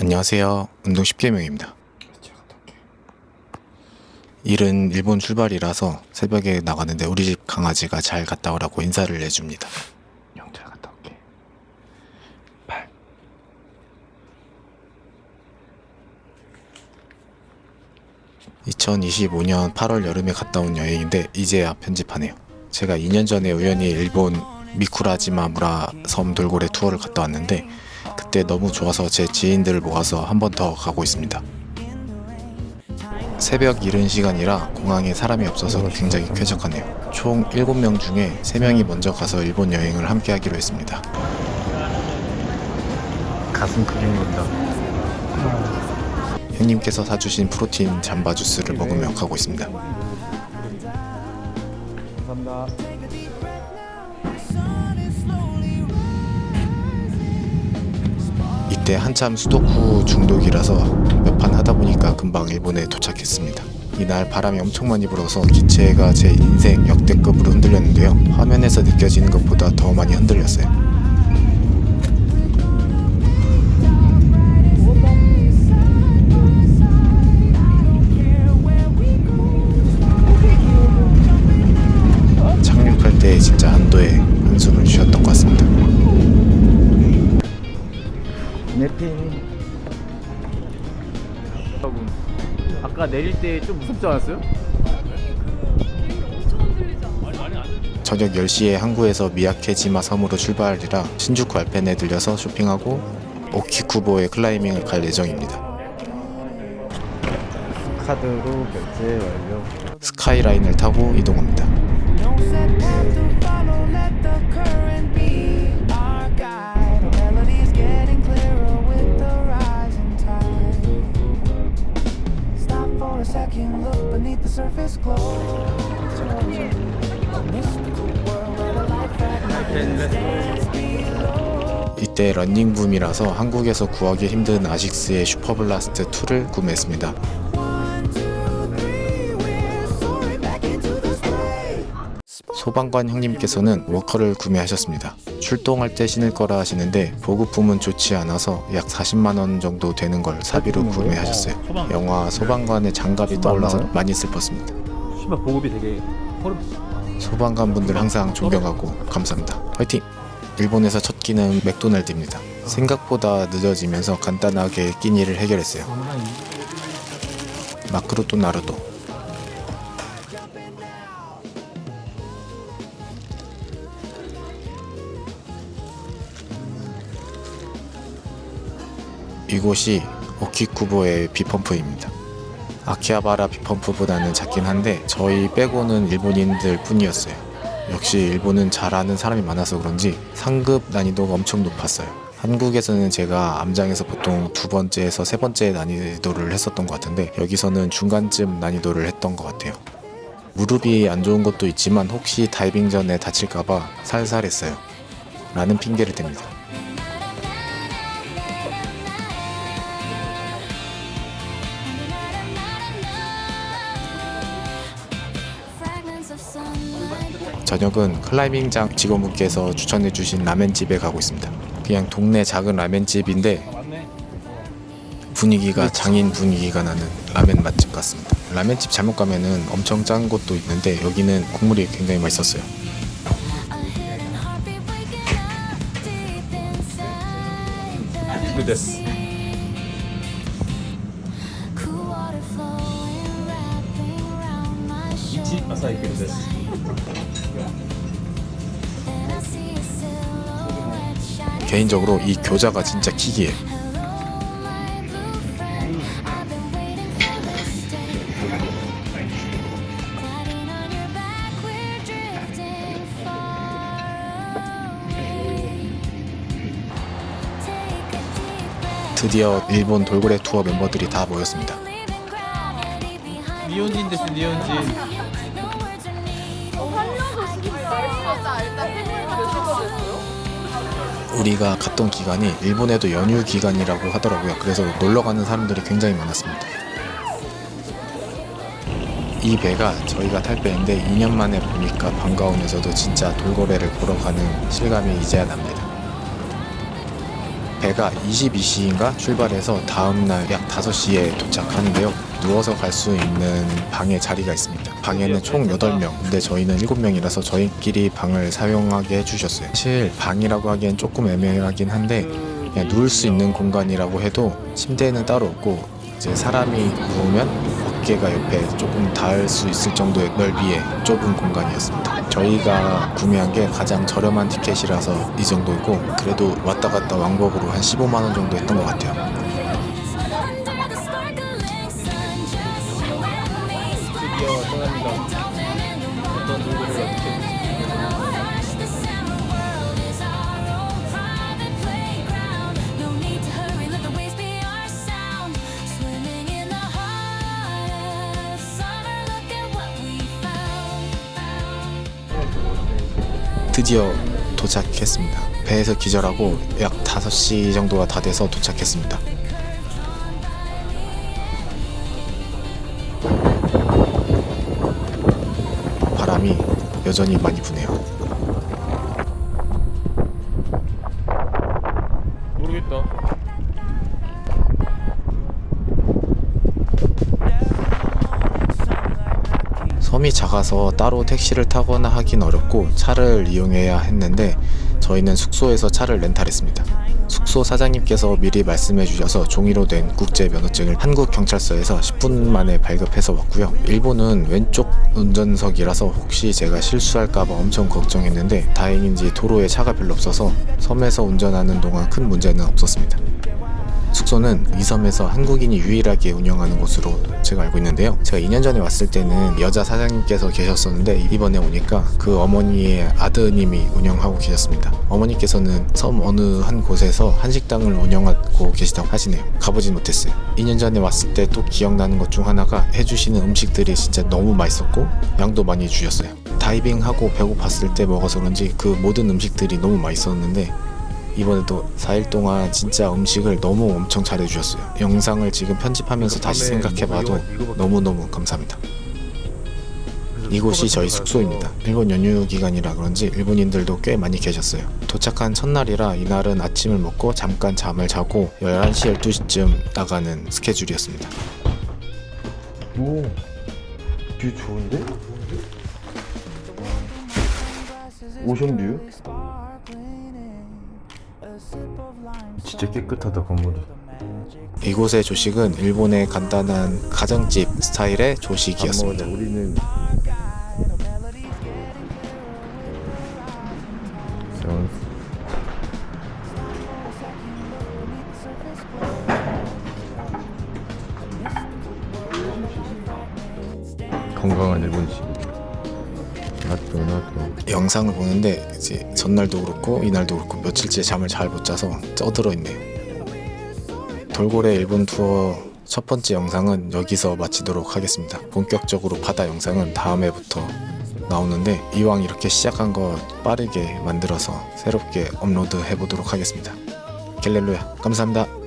안녕하세요. 운동 10개명입니다. 일은 일본 출발이라서 새벽에 나가는데 우리 집 강아지가 잘 갔다 오라고 인사를 해줍니다. 영잘 갔다 올게. 8 2025년 8월 여름에 갔다 온 여행인데 이제야 편집하네요. 제가 2년 전에 우연히 일본 미쿠라지마 무라 섬 돌고래 투어를 갔다 왔는데 그때 너무 좋아서 제 지인들을 모아서 한 번 더 가고 있습니다. 새벽 이른 시간이라 공항에 사람이 없어서 굉장히 쾌적하네요. 총 7명 중에 3명이 먼저 가서 일본 여행을 함께 하기로 했습니다. 가슴 논다. 형님께서 사주신 프로틴 잠바 주스를 먹으며 가고 있습니다. 감사합니다. 이때 한참 수도쿠 중독이라서 몇 판 하다 보니까 금방 일본에 도착했습니다. 이날 바람이 엄청 많이 불어서 기체가 제 인생 역대급으로 흔들렸는데요. 화면에서 느껴지는 것보다 더 많이 흔들렸어요. 네핀. 여러분, 아까 내릴 때 좀 무섭지 않았어요? 저녁 10시에 항구에서 미야케지마 섬으로 출발이라 신주쿠 알펜에 들려서 쇼핑하고 오키쿠보에 클라이밍을 갈 예정입니다. 카드로 결제 완료. 스카이라인을 타고 이동합니다. Second, look beneath the surface glow. A mystical world where the light fragments dance below. 이때 런닝붐이라서 한국에서 구하기 힘든 아식스의 슈퍼블라스트 2를 구매했습니다. 소방관 형님께서는 워커를 구매하셨습니다. 출동할 때 신을 거라 하시는데 보급품은 좋지 않아서 약 40만 원 정도 되는 걸 사비로 구매하셨어요. 영화 소방관의 장갑이 떠올라서 많이 슬펐습니다. 씨발 보급이 되게 허름. 소방관 분들 항상 존경하고 감사합니다. 화이팅! 일본에서 첫 끼는 맥도날드입니다. 생각보다 늦어지면서 간단하게 끼니를 해결했어요. 마크로 또 나루도. 이곳이 오키쿠보의 비펌프입니다. 아키하바라 비펌프보다는 작긴 한데 저희 빼고는 일본인들 뿐이었어요. 역시 일본은 잘하는 사람이 많아서 그런지 상급 난이도가 엄청 높았어요. 한국에서는 제가 암장에서 보통 두 번째에서 세 번째 난이도를 했었던 것 같은데 여기서는 중간쯤 난이도를 했던 것 같아요. 무릎이 안 좋은 것도 있지만 혹시 다이빙 전에 다칠까봐 살살 했어요. 라는 핑계를 댑니다. 저녁은 클라이밍장 직원분께서 추천해주신 라멘집에 가고 있습니다. 그냥 동네 작은 라멘집인데 분위기가 장인 분위기가 나는 라멘 맛집 같습니다. 라멘집 잘못 가면은 엄청 짠 곳도 있는데 여기는 국물이 굉장히 맛있었어요. The 됐어. 아사히 됐어. 개인적으로 이 교자가 진짜 킥이에요. 드디어 일본 돌고래 투어 멤버들이 다 모였습니다. 니온진 됐어 니온진. 우리가 갔던 기간이 일본에도 연휴 기간이라고 하더라고요. 그래서 놀러 가는 사람들이 굉장히 많았습니다. 이 배가 저희가 탈 배인데 2년 만에 보니까 반가우면서도 진짜 돌고래를 보러 가는 실감이 이제야 납니다. 배가 22시인가 출발해서 다음날 약 5시에 도착하는데요. 누워서 갈 수 있는 방에 자리가 있습니다. 방에는 총 8명, 근데 저희는 7명이라서 저희끼리 방을 사용하게 해주셨어요. 사실 방이라고 하기엔 조금 애매하긴 한데 그냥 누울 수 있는 공간이라고 해도 침대는 따로 없고 이제 사람이 누우면 어깨가 옆에 조금 닿을 수 있을 정도의 넓이의 좁은 공간이었습니다. 저희가 구매한 게 가장 저렴한 티켓이라서 이 정도이고 그래도 왔다 갔다 왕복으로 한 15만 원 정도 했던 것 같아요. 드디어 떠납니다. 어떤 노래를 어떻게 드디어 도착했습니다. 배에서 기절하고 약 5시 정도가 다 돼서 도착했습니다. 바람이 여전히 많이 부네요. 섬이 작아서 따로 택시를 타거나 하긴 어렵고 차를 이용해야 했는데 저희는 숙소에서 차를 렌탈했습니다. 숙소 사장님께서 미리 말씀해 주셔서 종이로 된 국제 면허증을 한국 경찰서에서 10분 만에 발급해서 왔고요. 일본은 왼쪽 운전석이라서 혹시 제가 실수할까봐 엄청 걱정했는데 다행인지 도로에 차가 별로 없어서 섬에서 운전하는 동안 큰 문제는 없었습니다. 숙소는 이 섬에서 한국인이 유일하게 운영하는 곳으로 제가 알고 있는데요. 제가 2년 전에 왔을 때는 여자 사장님께서 계셨었는데 이번에 오니까 그 어머니의 아드님이 운영하고 계셨습니다. 어머니께서는 섬 어느 한 곳에서 한식당을 운영하고 계시다고 하시네요. 가보진 못했어요. 2년 전에 왔을 때 또 기억나는 것 중 하나가 해주시는 음식들이 진짜 너무 맛있었고 양도 많이 주셨어요. 다이빙하고 배고팠을 때 먹어서 그런지 그 모든 음식들이 너무 맛있었는데 이번에도 4일 동안 진짜 음식을 너무 엄청 잘해주셨어요. 영상을 지금 편집하면서 다시 생각해봐도 너무너무 감사합니다. 이곳이 저희 숙소입니다. 일본 연휴 기간이라 그런지 일본인들도 꽤 많이 계셨어요. 도착한 첫날이라 이날은 아침을 먹고 잠깐 잠을 자고 11시, 12시쯤 나가는 스케줄이었습니다. 오, 뷰 좋은데? 오션뷰? 진짜 깨끗하다 건물이. 이곳의 조식은 일본의 간단한 가정집 스타일의 밥 조식이었습니다. 우리는 전 건강한 일본식. 나도. 영상을 보는데 이제 전날도 그렇고 이날도 그렇고 며칠째 잠을 잘 못 자서 쩌들어 있네요. 돌고래 일본 투어 첫 번째 영상은 여기서 마치도록 하겠습니다. 본격적으로 바다 영상은 다음 해부터 나오는데 이왕 이렇게 시작한 거 빠르게 만들어서 새롭게 업로드 해보도록 하겠습니다. 갤렐로야 감사합니다.